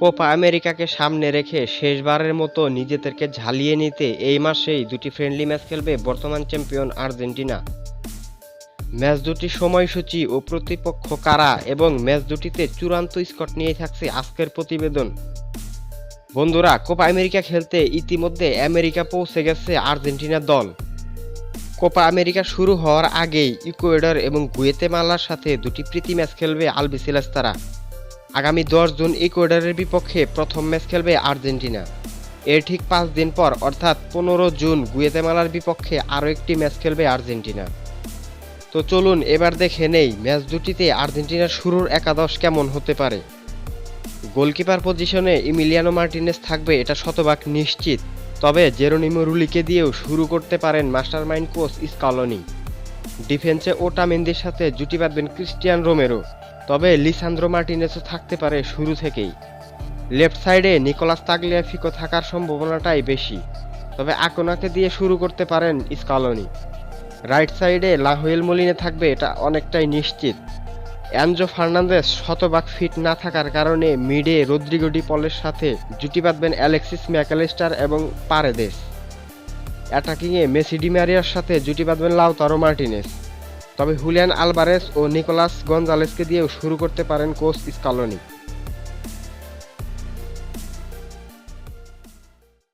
Copa আমেরিকাকে সামনে রেখে শেষবারের মতো নিজেদেরকে ঝালিয়ে নিতে এই মাসেই দুটি ফ্রেন্ডলি ম্যাচ খেলবে বর্তমান চ্যাম্পিয়ন আর্জেন্টিনা। ম্যাচ দুটির সময়সূচি ও প্রতিপক্ষ কারা এবং ম্যাচ দুটিতে চূড়ান্ত স্কট নিয়ে থাকছে আজকের প্রতিবেদন। বন্ধুরা, কোপা আমেরিকা খেলতে ইতিমধ্যে আমেরিকা পৌঁছে গেছে আর্জেন্টিনা দল। কোপা আমেরিকা শুরু হওয়ার আগেই ইকুয়েডর এবং গুয়েতেমালার সাথে দুটি প্রীতি ম্যাচ খেলবে আলবিসিলাস তারা। আগামী দশ জুন ইকুয়েডরের বিপক্ষে প্রথম ম্যাচ খেলবে আর্জেন্টিনা। এর ঠিক পাঁচ দিন পর, অর্থাৎ পনেরো জুন, গুয়েতেমালার বিপক্ষে আরও একটি ম্যাচ খেলবে আর্জেন্টিনা। তো চলুন, এবার দেখে নেই ম্যাচ দুটিতে আর্জেন্টিনার শুরুর একাদশ কেমন হতে পারে। গোলকিপার পজিশনে ইমিলিয়ানো মার্টিনেস থাকবে, এটা শতভাগ নিশ্চিত। তবে জেরোনিমো রুলিকে দিয়েও শুরু করতে পারেন মাস্টারমাইন্ড কোচ স্কালনি। ডিফেন্সে ওটামেন্দির সাথে জুটি বাঁধবেন ক্রিস্টিয়ান রোমেরো। তবে লিসান্দ্রো মার্টিনেসও থাকতে পারে শুরু থেকেই। লেফট সাইডে নিকোলাস তাগলিয়াফিকো থাকার সম্ভাবনাটাই বেশি, তবে আকোনাকে দিয়ে শুরু করতে পারেন স্কালনি। রাইট সাইডে লাহুয়েল মলিনে থাকবে এটা অনেকটাই নিশ্চিত। অ্যানজো ফার্নান্দেস শতভাগ ফিট না থাকার কারণে মিডে রদ্রিগো ডি পলের সাথে জুটি বাঁধবেন অ্যালেক্সিস ম্যাকালিস্টার এবং পারেদেস। অ্যাটাকিংয়ে মেসি ডিমারিয়ার সাথে জুটি বাঁধবেন লাউতারো মার্টিনেস। তবে হুলিয়ান আলবারেস ও নিকোলাস গঞ্জালেসকে দিয়েও শুরু করতে পারেন কোচ স্কালনি।